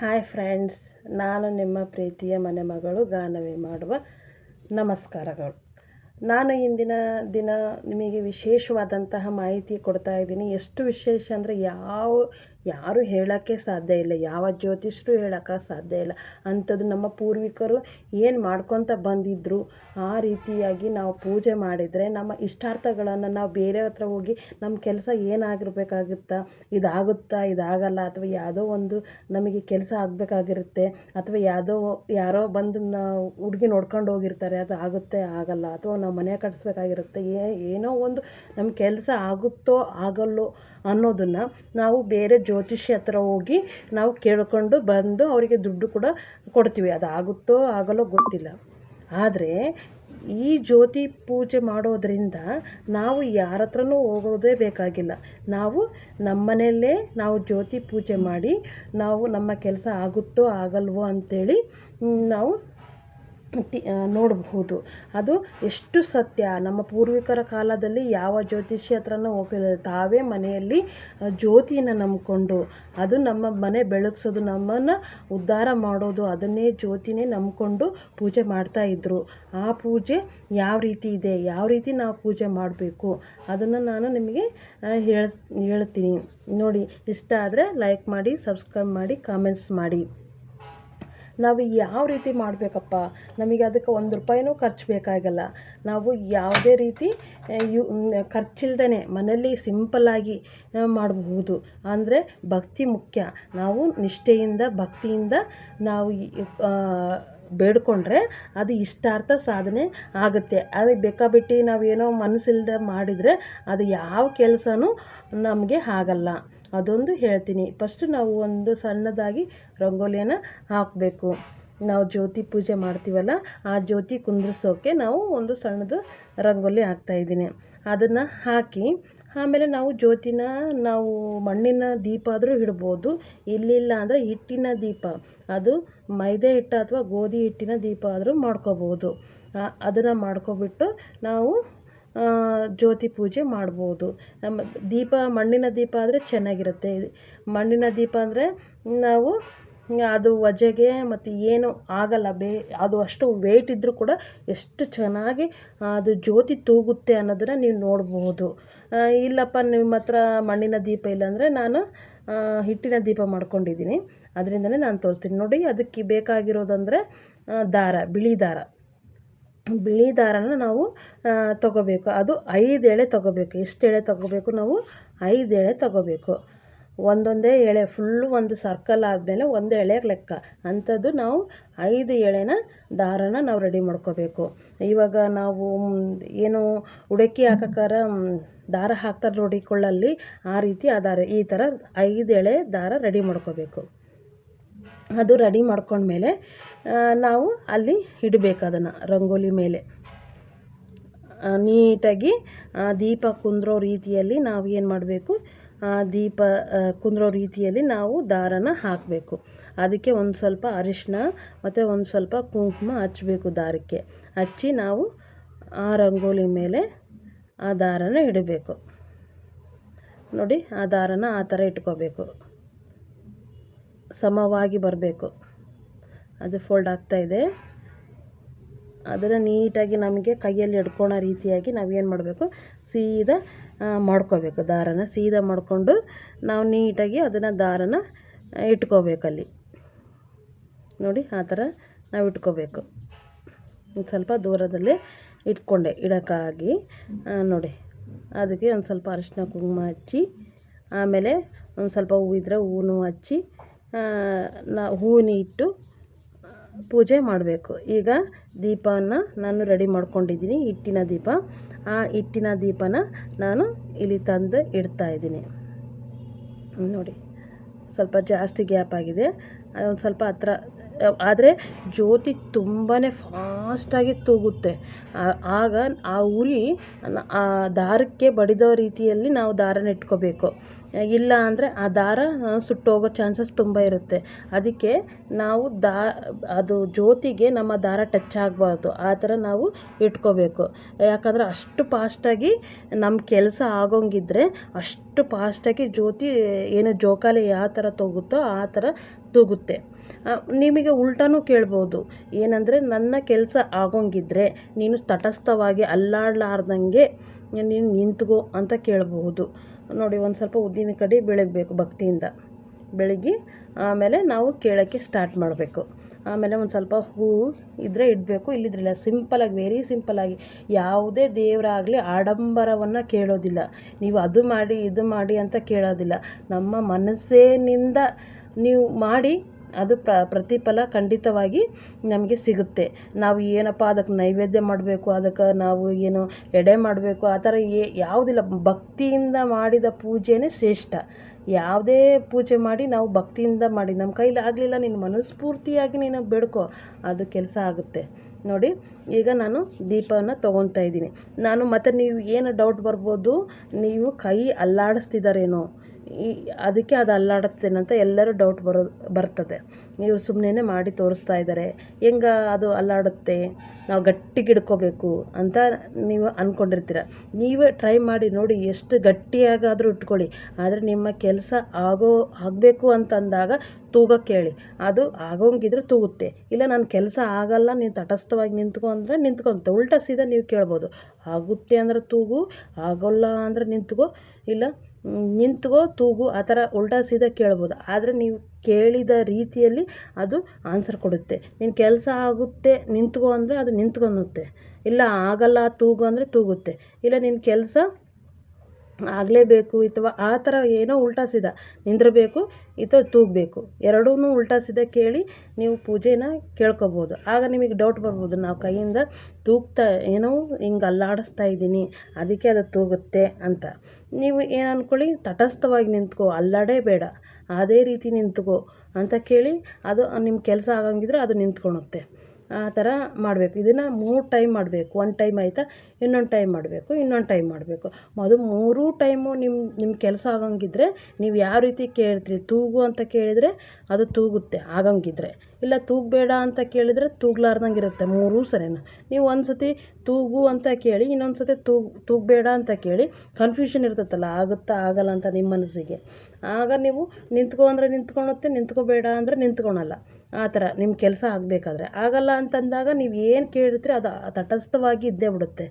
Hi friends, ನಾನು ನಿಮ್ಮ ಪ್ರೀತಿಯ ಮನೆ ಮಗಳು ಗಾನವಿ ಮಾಡುವ ನಮಸ್ಕಾರಗಳು. ನಾನು ಇಂದಿನ ದಿನ ನಿಮಗೆ ವಿಶೇಷವಾದಂತಹ ಮಾಹಿತಿ ಕೊಡ್ತಾ ಇದ್ದೀನಿ. ಎಷ್ಟು ವಿಶೇಷ ಅಂದರೆ ಯಾವ ಯಾರೂ ಹೇಳೋಕ್ಕೆ ಸಾಧ್ಯ ಇಲ್ಲ, ಯಾವ ಜ್ಯೋತಿಷರು ಹೇಳೋಕ್ಕೆ ಸಾಧ್ಯ ಇಲ್ಲ. ಅಂಥದ್ದು ನಮ್ಮ ಪೂರ್ವಿಕರು ಏನು ಮಾಡ್ಕೊತ ಬಂದಿದ್ದರು ಆ ರೀತಿಯಾಗಿ ನಾವು ಪೂಜೆ ಮಾಡಿದರೆ ನಮ್ಮ ಇಷ್ಟಾರ್ಥಗಳನ್ನು ನಾವು ಬೇರೆ ಹತ್ರ ಹೋಗಿ ನಮ್ಮ ಕೆಲಸ ಏನಾಗಿರ್ಬೇಕಾಗುತ್ತಾ, ಇದಾಗುತ್ತಾ, ಇದಾಗಲ್ಲ, ಅಥವಾ ಯಾವುದೋ ಒಂದು ನಮಗೆ ಕೆಲಸ ಆಗಬೇಕಾಗಿರುತ್ತೆ, ಅಥವಾ ಯಾವುದೋ ಯಾರೋ ಬಂದು ನಾವು ಹುಡುಗಿ ನೋಡ್ಕೊಂಡು ಹೋಗಿರ್ತಾರೆ, ಅದು ಆಗುತ್ತೆ, ಆಗಲ್ಲ, ಅಥವಾ ನಾವು ಮನೆ ಕಟ್ಟಿಸ್ಬೇಕಾಗಿರುತ್ತೆ ಏನೋ ಒಂದು ನಮ್ಮ ಕೆಲಸ ಆಗುತ್ತೋ, ಆಗಲ್ಲೋ ಅನ್ನೋದನ್ನು ನಾವು ಬೇರೆ ಜ್ಯೋತಿಷಿ ಹತ್ರ ಹೋಗಿ ನಾವು ಕೇಳಿಕೊಂಡು ಬಂದು ಅವರಿಗೆ ದುಡ್ಡು ಕೂಡ ಕೊಡ್ತೀವಿ. ಅದು ಆಗುತ್ತೋ ಆಗಲ್ಲೋ ಗೊತ್ತಿಲ್ಲ. ಆದರೆ ಈ ಜ್ಯೋತಿ ಪೂಜೆ ಮಾಡೋದರಿಂದ ನಾವು ಯಾರ ಹತ್ರನೂ ಹೋಗೋದೇ ಬೇಕಾಗಿಲ್ಲ. ನಾವು ನಮ್ಮನೆಯಲ್ಲೇ ನಾವು ಜ್ಯೋತಿ ಪೂಜೆ ಮಾಡಿ ನಾವು ನಮ್ಮ ಕೆಲಸ ಆಗುತ್ತೋ ಆಗಲ್ವೋ ಅಂಥೇಳಿ ನಾವು ಟಿ ನೋಡಬಹುದು. ಅದು ಎಷ್ಟು ಸತ್ಯ. ನಮ್ಮ ಪೂರ್ವಿಕರ ಕಾಲದಲ್ಲಿ ಯಾವ ಜ್ಯೋತಿಷಿ ಹತ್ರನೂ ಹೋಗ್ತಿಲ್ಲ ತಾವೇ ಮನೆಯಲ್ಲಿ ಜ್ಯೋತಿಯನ್ನು ನಂಬಿಕೊಂಡು, ಅದು ನಮ್ಮ ಮನೆ ಬೆಳಗ್ಸೋದು, ನಮ್ಮನ್ನು ಉದ್ಧಾರ ಮಾಡೋದು, ಅದನ್ನೇ ಜ್ಯೋತಿನೇ ನಂಬಿಕೊಂಡು ಪೂಜೆ ಮಾಡ್ತಾಯಿದ್ರು ಆ ಪೂಜೆ ಯಾವ ರೀತಿ ಇದೆ? ಯಾವ ರೀತಿ ನಾವು ಪೂಜೆ ಮಾಡಬೇಕು? ಅದನ್ನು ನಾನು ನಿಮಗೆ ಹೇಳ, ಹೇಳ್ತೀನಿ. ನೋಡಿ, ಇಷ್ಟ ಆದರೆ ಲೈಕ್ ಮಾಡಿ, ಸಬ್ಸ್ಕ್ರೈಬ್ ಮಾಡಿ, ಕಾಮೆಂಟ್ಸ್ ಮಾಡಿ. ನಾವು ಯಾವ ರೀತಿ ಮಾಡಬೇಕಪ್ಪ? ನಮಗೆ ಅದಕ್ಕೆ ಒಂದು ರೂಪಾಯಿನೂ ಖರ್ಚು ಬೇಕಾಗಲ್ಲ. ನಾವು ಯಾವುದೇ ರೀತಿ ಯು ಖರ್ಚಿಲ್ದೇ ಮನೆಯಲ್ಲಿ ಸಿಂಪಲ್ಲಾಗಿ ಮಾಡಬಹುದು. ಅಂದರೆ ಭಕ್ತಿ ಮುಖ್ಯ. ನಾವು ನಿಷ್ಠೆಯಿಂದ, ಭಕ್ತಿಯಿಂದ ನಾವು ಬೇಡಿಕೊಂಡ್ರೆ ಅದು ಇಷ್ಟಾರ್ಥ ಸಾಧನೆ ಆಗುತ್ತೆ. ಅದಕ್ಕೆ ಬೇಕಾಬಿಟ್ಟು ನಾವೇನೋ ಮನಸ್ಸಿಲ್ದೆ ಮಾಡಿದರೆ ಅದು ಯಾವ ಕೆಲಸನೂ ನಮಗೆ ಆಗಲ್ಲ. ಅದೊಂದು ಹೇಳ್ತೀನಿ. ಫಸ್ಟು ನಾವು ಒಂದು ಸಣ್ಣದಾಗಿ ರಂಗೋಲಿಯನ್ನು ಹಾಕಬೇಕು. ನಾವು ಜ್ಯೋತಿ ಪೂಜೆ ಮಾಡ್ತೀವಲ್ಲ, ಆ ಜ್ಯೋತಿ ಕುಂದ್ರಿಸೋಕ್ಕೆ ನಾವು ಒಂದು ಸಣ್ಣದು ರಂಗೋಲಿ ಹಾಕ್ತಾಯಿದ್ದೀನಿ ಅದನ್ನು ಹಾಕಿ ಆಮೇಲೆ ನಾವು ಜ್ಯೋತಿನ, ನಾವು ಮಣ್ಣಿನ ದೀಪ ಆದರೂ ಇಡ್ಬೋದು. ಇಲ್ಲಿಲ್ಲ ಅಂದರೆ ಹಿಟ್ಟಿನ ದೀಪ. ಅದು ಮೈದೆ ಹಿಟ್ಟು ಅಥವಾ ಗೋಧಿ ಹಿಟ್ಟಿನ ದೀಪ ಆದರೂ ಮಾಡ್ಕೋಬೋದು. ಅದನ್ನು ಮಾಡ್ಕೊಬಿಟ್ಟು ನಾವು ಜ್ಯೋತಿ ಪೂಜೆ ಮಾಡ್ಬೋದು. ದೀಪ, ಮಣ್ಣಿನ ದೀಪ ಆದರೆ ಚೆನ್ನಾಗಿರುತ್ತೆ. ಮಣ್ಣಿನ ದೀಪ ಅಂದರೆ ನಾವು ಅದು ವಜೆಗೆ ಮತ್ತು ಏನು ಆಗಲ್ಲ ಬೇ ಅದು ಅಷ್ಟು ವೆಯ್ಟ್ ಇದ್ದರೂ ಕೂಡ ಎಷ್ಟು ಚೆನ್ನಾಗಿ ಅದು ಜ್ಯೋತಿ ತೂಗುತ್ತೆ ಅನ್ನೋದನ್ನು ನೀವು ನೋಡ್ಬೋದು. ಇಲ್ಲಪ್ಪ ನಿಮ್ಮ ಹತ್ರ ಮಣ್ಣಿನ ದೀಪ ಇಲ್ಲಾಂದರೆ ನಾನು ಹಿಟ್ಟಿನ ದೀಪ ಮಾಡ್ಕೊಂಡಿದ್ದೀನಿ. ಅದರಿಂದನೇ ನಾನು ತೋರಿಸ್ತೀನಿ. ನೋಡಿ, ಅದಕ್ಕೆ ಬೇಕಾಗಿರೋದಂದರೆ ದಾರ, ಬಿಳಿ ದಾರ. ಬಿಳಿ ದಾರನ ನಾವು ತಗೋಬೇಕು. ಅದು ಐದು ಎಳೆ ತಗೋಬೇಕು. ಎಷ್ಟು ಎಳೆ ತಗೋಬೇಕು? ನಾವು ಐದು ಎಳೆ ತಗೋಬೇಕು. ಒಂದೊಂದೇ ಎಳೆ ಫುಲ್ಲು ಒಂದು ಸರ್ಕಲ್ ಆದಮೇಲೆ ಒಂದು ಎಳೆಗೆ ಲೆಕ್ಕ. ಅಂಥದ್ದು ನಾವು ಐದು ಎಳೆನ ದಾರನ ನಾವು ರೆಡಿ ಮಾಡ್ಕೋಬೇಕು. ಇವಾಗ ನಾವು ಏನು ಉಡಕ್ಕಿ ಹಾಕಕ್ಕಾರ ದಾರ ಹಾಕ್ತಾರೆ ನೋಡಿ ಕೊಳ್ಳಲ್ಲಿ, ಆ ರೀತಿ ಆ ದಾರ, ಈ ಥರ ಐದು ಎಳೆ ದಾರ ರೆಡಿ ಮಾಡ್ಕೋಬೇಕು. ಅದು ರೆಡಿ ಮಾಡ್ಕೊಂಡ್ಮೇಲೆ ನಾವು ಅಲ್ಲಿ ಇಡಬೇಕು ಅದನ್ನು ರಂಗೋಲಿ ಮೇಲೆ. ನೀಟಾಗಿ ದೀಪ ಕುಂದ್ರೋ ರೀತಿಯಲ್ಲಿ ನಾವು ಏನು ಮಾಡಬೇಕು ದೀಪ ಕುಂದ್ರೋ ರೀತಿಯಲ್ಲಿ ನಾವು ದಾರನ ಹಾಕಬೇಕು. ಅದಕ್ಕೆ ಒಂದು ಸ್ವಲ್ಪ ಅರಿಶಿನ ಮತ್ತು ಒಂದು ಸ್ವಲ್ಪ ಕುಂಕುಮ ಹಚ್ಚಬೇಕು ದಾರಕ್ಕೆ. ಹಚ್ಚಿ ನಾವು ಆ ರಂಗೋಲಿ ಮೇಲೆ ಆ ದಾರನ ಇಡಬೇಕು. ನೋಡಿ, ಆ ದಾರನ ಆ ಥರ ಇಟ್ಕೋಬೇಕು. ಸಮವಾಗಿ ಬರಬೇಕು. ಅದು ಫೋಲ್ಡ್ ಆಗ್ತಾಯಿದೆ ಅದನ್ನು ನೀಟಾಗಿ ನಮಗೆ ಕೈಯಲ್ಲಿ ಹಿಡ್ಕೊಳೋ ರೀತಿಯಾಗಿ ನಾವೇನು ಮಾಡಬೇಕು? ಸೀದಾ ಮಾಡ್ಕೋಬೇಕು ದಾರನ. ಸೀದಾ ಮಾಡಿಕೊಂಡು ನಾವು ನೀಟಾಗಿ ಅದನ್ನು ದಾರನ ಇಟ್ಕೋಬೇಕಲ್ಲಿ ನೋಡಿ, ಆ ಥರ ನಾವು ಇಟ್ಕೋಬೇಕು. ಸ್ವಲ್ಪ ದೂರದಲ್ಲಿ ಇಟ್ಕೊಂಡೆ, ಇಡೋಕ್ಕಾಗಿ. ನೋಡಿ, ಅದಕ್ಕೆ ಒಂದು ಸ್ವಲ್ಪ ಅರಿಶಿನ ಕುಂಕುಮ ಹಚ್ಚಿ, ಆಮೇಲೆ ಒಂದು ಸ್ವಲ್ಪ ಹೂವಿದ್ರೆ ಹೂವು ಹಚ್ಚಿ ನಾ ಹೂವಿನ ಇಟ್ಟು ಪೂಜೆ ಮಾಡಬೇಕು. ಈಗ ದೀಪವನ್ನು ನಾನು ರೆಡಿ ಮಾಡ್ಕೊಂಡಿದ್ದೀನಿ, ಹಿಟ್ಟಿನ ದೀಪ. ಆ ಹಿಟ್ಟಿನ ದೀಪನ ನಾನು ಇಲ್ಲಿ ತಂದು ಇಡ್ತಾ ಇದ್ದೀನಿ. ನೋಡಿ, ಸ್ವಲ್ಪ ಜಾಸ್ತಿ ಗ್ಯಾಪ್ ಆಗಿದೆ. ಒಂದು ಸ್ವಲ್ಪ ಹತ್ರ ಆದರೆ ಜ್ಯೋತಿ ತುಂಬಾ ಫಾಸ್ಟಾಗಿ ತೂಗುತ್ತೆ. ಆಗ ಆ ಉರಿ ಆ ದಾರಕ್ಕೆ ಬಡಿದೋ ರೀತಿಯಲ್ಲಿ ನಾವು ದಾರನ ಇಟ್ಕೋಬೇಕು. ಇಲ್ಲ ಅಂದರೆ ಆ ದಾರ ಸುಟ್ಟೋಗೋ ಚಾನ್ಸಸ್ ತುಂಬ ಇರುತ್ತೆ. ಅದಕ್ಕೆ ನಾವು ದಾ, ಅದು ಜ್ಯೋತಿಗೆ ನಮ್ಮ ದಾರ ಟಚ್ ಆಗಬಾರ್ದು. ಆ ಥರ ನಾವು ಇಟ್ಕೋಬೇಕು. ಯಾಕಂದರೆ ಅಷ್ಟು ಫಾಸ್ಟಾಗಿ ನಮ್ಮ ಕೆಲಸ ಆಗೋಂಗಿದ್ರೆ ಅಷ್ಟು ಫಾಸ್ಟಾಗಿ ಜ್ಯೋತಿ ಏನು ಜೋಕಾಲಿ ಯಾವ ಥರ ತೋಗುತ್ತೋ ಆ ಥರ ತೂಗುತ್ತೆ ನಿಮಗೆ ಉಲ್ಟಾನೂ ಕೇಳ್ಬೋದು. ಏನಂದರೆ, ನನ್ನ ಕೆಲಸ ಆಗೋಂಗಿದ್ರೆ ನೀನು ತಟಸ್ಥವಾಗಿ ಅಲ್ಲಾಡಲಾರ್ದಂಗೆ ನೀನು ನಿಂತ್ಗೋ ಅಂತ ಕೇಳಬಹುದು ನೋಡಿ, ಒಂದು ಸ್ವಲ್ಪ ಉದ್ದಿನ ಕಡೆ ಬೆಳಗಬೇಕು ಭಕ್ತಿಯಿಂದ. ಬೆಳಗ್ಗೆ ಆಮೇಲೆ ನಾವು ಕೇಳೋಕ್ಕೆ ಸ್ಟಾರ್ಟ್ ಮಾಡಬೇಕು. ಆಮೇಲೆ ಒಂದು ಸ್ವಲ್ಪ ಹೂ ಇದ್ದರೆ ಇಡಬೇಕು. ಇಲ್ಲಿದ್ರಲ್ಲ ಸಿಂಪಲಾಗಿ ವೆರಿ ಸಿಂಪಲಾಗಿ ಯಾವುದೇ ದೇವರಾಗಲಿ ಆಡಂಬರವನ್ನು ಕೇಳೋದಿಲ್ಲ. ನೀವು ಅದು ಮಾಡಿ, ಇದು ಮಾಡಿ ಅಂತ ಕೇಳೋದಿಲ್ಲ. ನಮ್ಮ ಮನಸ್ಸಿನಿಂದ ನೀವು ಮಾಡಿ ಅದು ಪ್ರ, ಪ್ರತಿಫಲ ಖಂಡಿತವಾಗಿ ನಮಗೆ ಸಿಗುತ್ತೆ. ನಾವು ಏನಪ್ಪ ಅದಕ್ಕೆ ನೈವೇದ್ಯ ಮಾಡಬೇಕು, ಅದಕ್ಕೆ ನಾವು ಏನು ಎಡೆ ಮಾಡಬೇಕು, ಆ ಥರ ಏ, ಯಾವುದಿಲ್ಲ. ಭಕ್ತಿಯಿಂದ ಮಾಡಿದ ಪೂಜೆನೇ ಶ್ರೇಷ್ಠ. ಯಾವುದೇ ಪೂಜೆ ಮಾಡಿ ನಾವು ಭಕ್ತಿಯಿಂದ ಮಾಡಿ. ನಮ್ಮ ಕೈಲಿ ಆಗಲಿಲ್ಲ ನಿನ್ನ ಮನಸ್ಫೂರ್ತಿಯಾಗಿ ನೀನು ಬೇಡ್ಕೋ, ಅದು ಕೆಲಸ ಆಗುತ್ತೆ. ನೋಡಿ, ಈಗ ನಾನು ದೀಪವನ್ನು ತೊಗೊತಾ ಇದ್ದೀನಿ. ನಾನು ಮತ್ತು ನೀವು ಏನು ಡೌಟ್ ಬರ್ಬೋದು, ನೀವು ಕೈ ಅಲ್ಲಾಡಿಸ್ತಿದ್ದಾರೇನೋ ಈ ಅದಕ್ಕೆ ಅದು ಅಲ್ಲಾಡುತ್ತೇನಂತ ಎಲ್ಲರೂ ಡೌಟ್ ಬರೋ, ಬರ್ತದೆ. ಇವ್ರು ಸುಮ್ಮನೆ ಮಾಡಿ ತೋರಿಸ್ತಾ ಇದ್ದಾರೆ. ಹೆಂಗ ಅದು ಅಲ್ಲಾಡುತ್ತೆ? ನಾವು ಗಟ್ಟಿಗೆ ಹಿಡ್ಕೋಬೇಕು ಅಂತ ನೀವು ಅಂದ್ಕೊಂಡಿರ್ತೀರ ನೀವೇ ಟ್ರೈ ಮಾಡಿ ನೋಡಿ ಎಷ್ಟು ಗಟ್ಟಿಯಾಗಾದರೂ ಇಟ್ಕೊಳ್ಳಿ. ಆದರೆ ನಿಮ್ಮ ಕೆಲಸ ಆಗೋ, ಆಗಬೇಕು ಅಂತಂದಾಗ ತೂಗಕ್ಕೆ ಹೇಳಿ ಅದು ಆಗೋಂಗಿದ್ರೆ ತೂಗುತ್ತೆ. ಇಲ್ಲ ನನ್ನ ಕೆಲಸ ಆಗಲ್ಲ, ನೀನು ತಟಸ್ಥವಾಗಿ ನಿಂತ್ಕೊ ಅಂದರೆ ನಿಂತ್ಕೊಂತ. ಉಲ್ಟಾ ಸೀದಾ ನೀವು ಕೇಳ್ಬೋದು. ಆಗುತ್ತೆ ಅಂದ್ರೆ ತೂಗು, ಆಗೋಲ್ಲ ಅಂದರೆ ನಿಂತ್ಕೋ. ಇಲ್ಲ ನಿಂತ್ಕೋ, ತೂಗು, ಆ ಥರ ಉಲ್ಟಾ ಸೀದಾ ಕೇಳ್ಬೋದು. ಆದರೆ ನೀವು ಕೇಳಿದ ರೀತಿಯಲ್ಲಿ ಅದು ಆನ್ಸರ್ ಕೊಡುತ್ತೆ. ನಿನ್ನ ಕೆಲಸ ಆಗುತ್ತೆ, ನಿಂತ್ಕೋ ಅಂದರೆ ಅದು ನಿಂತ್ಕೊಳುತ್ತೆ ಇಲ್ಲ, ಆಗಲ್ಲ, ತೂಗು ಅಂದರೆ ತೂಗುತ್ತೆ. ಇಲ್ಲ ನಿನ್ನ ಕೆಲಸ ಆಗಲೇಬೇಕು ಅಥವಾ ಆ ಥರ ಏನೋ ಉಲ್ಟಾ ಸೀದಾ ನಿಂದಿರಬೇಕು ಅಥವಾ ತೂಗಬೇಕು. ಎರಡೂ ಉಲ್ಟಾ ಸೀದಾ ಕೇಳಿ ನೀವು ಪೂಜೆನ ಕೇಳ್ಕೊಬೋದು. ಆಗ ನಿಮಗೆ ಡೌಟ್ ಬರ್ಬೋದು, ನಾವು ಕೈಯಿಂದ ತೂಗ್ತಾ ಏನೋ ಹಿಂಗೆ ಅಲ್ಲಾಡಿಸ್ತಾ ಇದ್ದೀನಿ, ಅದಕ್ಕೆ ಅದು ತೂಗುತ್ತೆ ಅಂತ. ನೀವು ಏನು ಅಂದ್ಕೊಳ್ಳಿ ತಟಸ್ಥವಾಗಿ ನಿಂತ್ಕೋ, ಅಲ್ಲಾಡೇ ಬೇಡ, ಅದೇ ರೀತಿ ನಿಂತ್ಕೋ ಅಂತ ಕೇಳಿ ಅದು ನಿಮ್ಮ ಕೆಲಸ ಆಗಂಗಿದ್ರೆ ಅದು ನಿಂತ್ಕೊಳುತ್ತೆ ಆ ಥರ ಮಾಡಬೇಕು. ಇದನ್ನು ಮೂರು ಟೈಮ್ ಮಾಡಬೇಕು. ಒಂದು ಟೈಮ್ ಆಯಿತಾ, ಇನ್ನೊಂದು ಟೈಮ್ ಮಾಡಬೇಕು, ಇನ್ನೊಂದು ಟೈಮ್ ಮಾಡಬೇಕು. ಅದು ಮೂರೂ ಟೈಮು ನಿಮ್ಮ ನಿಮ್ಮ ಕೆಲಸ ಆಗಂಗಿದ್ರೆ ನೀವು ಯಾವ ರೀತಿ ಕೇಳ್ತೀರಿ? ತೂಗು ಅಂತ ಕೇಳಿದರೆ ಅದು ತೂಗುತ್ತೆ ಆಗಂಗಿದ್ರೆ. ಇಲ್ಲ ತೂಗಬೇಡ ಅಂತ ಕೇಳಿದರೆ ತೂಗ್ಲಾರ್ದಂಗೆ ಇರುತ್ತೆ ಮೂರೂ ಸರಿನಾ? ನೀವು ಒಂದು ಸತಿ ತೂಗು ಅಂತ ಕೇಳಿ ಇನ್ನೊಂದು ಸತಿ ತೂಗ್, ತೂಗಬೇಡ ಅಂತ ಕೇಳಿ ಕನ್ಫ್ಯೂಷನ್ ಇರ್ತೈತಲ್ಲ ಆಗುತ್ತಾ ಆಗಲ್ಲ ಅಂತ ನಿಮ್ಮ ಮನಸ್ಸಿಗೆ. ಆಗ ನೀವು ನಿಂತ್ಕೊ ಅಂದರೆ ನಿಂತ್ಕೊಳುತ್ತೆ ನಿಂತ್ಕೋಬೇಡ ಅಂದರೆ ನಿಂತ್ಕೊಳಲ್ಲ. ಆ ಥರ ನಿಮ್ಮ ಕೆಲಸ ಆಗಬೇಕಾದ್ರೆ. ಆಗಲ್ಲ ಅಂತಂದಾಗ ನೀವು ಏನು ಕೇಳಿರ್ತೀರಿ ಅದು ತಟಸ್ಥವಾಗಿ ಇದ್ದೇ ಬಿಡುತ್ತೆ.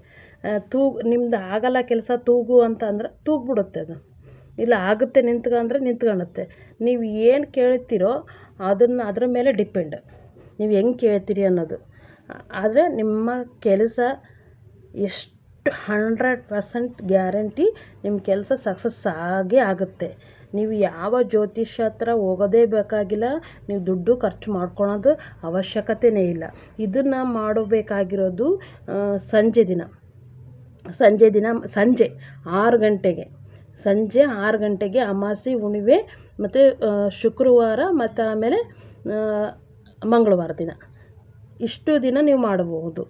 ತೂಗು, ನಿಮ್ದು ಆಗಲ್ಲ ಕೆಲಸ ತೂಗು ಅಂತ ಅಂದ್ರೆ ತೂಗ್ಬಿಡುತ್ತೆ ಅದು. ಇಲ್ಲ ಆಗುತ್ತೆ ನಿಂತ್ಕೊಂಡ್ರೆ ಅಂದರೆ ನಿಂತ್ಕೊಳ್ಳುತ್ತೆ ನೀವು ಏನು ಕೇಳ್ತೀರೋ ಅದನ್ನು ಅದರ ಮೇಲೆ ಡಿಪೆಂಡ್. ನೀವು ಹೆಂಗೆ ಕೇಳ್ತೀರಿ ಅನ್ನೋದು. ಆದರೆ ನಿಮ್ಮ ಕೆಲಸ ಎಷ್ಟು ಹಂಡ್ರೆಡ್ ಪರ್ಸೆಂಟ್ ಗ್ಯಾರಂಟಿ ನಿಮ್ಮ ಕೆಲಸ ಸಕ್ಸಸ್ ಆಗೇ ಆಗುತ್ತೆ. ನೀವು ಯಾವ ಜ್ಯೋತಿಷ ಹತ್ರ ಹೋಗೋದೇ ಬೇಕಾಗಿಲ್ಲ, ನೀವು ದುಡ್ಡು ಖರ್ಚು ಮಾಡ್ಕೊಳೋದು ಅವಶ್ಯಕತೆಯೇ ಇಲ್ಲ. ಇದನ್ನು ಮಾಡಬೇಕಾಗಿರೋದು ಸಂಜೆ ದಿನ. ಸಂಜೆ ದಿನ, ಸಂಜೆ ಆರು ಗಂಟೆಗೆ. ಸಂಜೆ ಆರು ಗಂಟೆಗೆ ಅಮಾವಾಸ್ಯೆ ಹುಣಿವೆ ಮತ್ತು ಶುಕ್ರವಾರ ಮತ್ತು ಆಮೇಲೆ ಮಂಗಳವಾರ ದಿನ. ಇಷ್ಟು ದಿನ ನೀವು ಮಾಡಬಹುದು.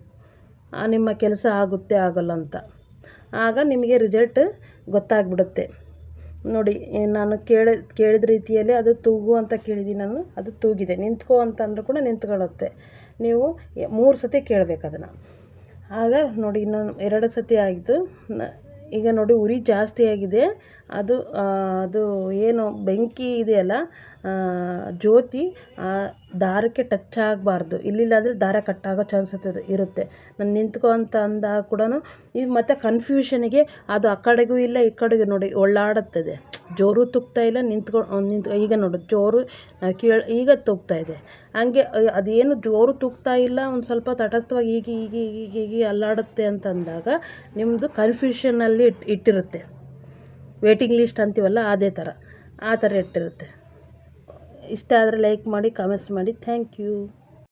ನಿಮ್ಮ ಕೆಲಸ ಆಗುತ್ತೆ, ಆಗೋಲ್ಲ ಅಂತ. ಆಗ ನಿಮಗೆ ರಿಸಲ್ಟ್ ಗೊತ್ತಾಗ್ಬಿಡುತ್ತೆ. ನೋಡಿ ನಾನು ಕೇಳ, ಕೇಳಿದ ರೀತಿಯಲ್ಲಿ ಅದು ತೂಗು ಅಂತ ಕೇಳಿದ್ದೀನಿ ನಾನು, ಅದು ತೂಗಿದೆ. ನಿಂತ್ಕೊ ಅಂತಂದ್ರೂ ಕೂಡ ನಿಂತ್ಕೊಳ್ಳುತ್ತೆ. ನೀವು ಮೂರು ಸತಿ ಕೇಳಬೇಕು ಅದನ್ನು. ಆಗ ನೋಡಿ, ಇನ್ನೊಂದು ಎರಡು ಸತಿ ಆಯಿತು ಈಗ ನೋಡಿ ಉರಿ ಜಾಸ್ತಿ ಆಗಿದೆ. ಅದು ಅದು ಏನು ಬೆಂಕಿ ಇದೆಯಲ್ಲ ಜ್ಯೋತಿ ದಾರಕ್ಕೆ ಟಚ್ ಆಗಬಾರ್ದು. ಇಲ್ಲಿಲ್ಲ ಅಂದರೆ ದಾರ ಕಟ್ಟಾಗೋ ಚಾನ್ಸಸ್ ಇರುತ್ತೆ. ನಾನು ನಿಂತ್ಕೊ ಅಂತ ಅಂದಾಗ ಕೂಡ ಇದು ಮತ್ತೆ ಕನ್ಫ್ಯೂಷನಿಗೆ ಅದು ಆ ಕಡೆಗೂ ಇಲ್ಲ, ಈ ಕಡೆಗೂ ನೋಡಿ ಒಳ್ಳಾಡುತ್ತದೆ. ಜೋರು ತುಗ್ತಾ ಇಲ್ಲ ನಿಂತ್ಕೊಂಡು ನಿಂತು ಈಗ ನೋಡು, ಜೋರು ಕೇಳ ಈಗ ತುಗ್ತಾ ಇದೆ. ಹಂಗೆ ಅದೇನು ಜೋರು ತುಗ್ತಾ ಇಲ್ಲ, ಒಂದು ಸ್ವಲ್ಪ ತಟಸ್ಥವಾಗಿ ಈಗ ಹೀಗೆ ಹೀಗೆ ಈಗ ಅಲ್ಲಾಡುತ್ತೆ ಅಂತಂದಾಗ ನಿಮ್ಮದು ಕನ್ಫ್ಯೂಷನಲ್ಲಿ ಇಟ್ ಇಟ್ಟಿರುತ್ತೆ. ವೇಟಿಂಗ್ ಲಿಸ್ಟ್ ಅಂತೀವಲ್ಲ, ಅದೇ ಥರ ಆ ಥರ ಇಟ್ಟಿರುತ್ತೆ. ಇಷ್ಟ ಆದರೆ ಲೈಕ್ ಮಾಡಿ ಕಮೆಂಟ್ಸ್ ಮಾಡಿ ಥ್ಯಾಂಕ್ ಯು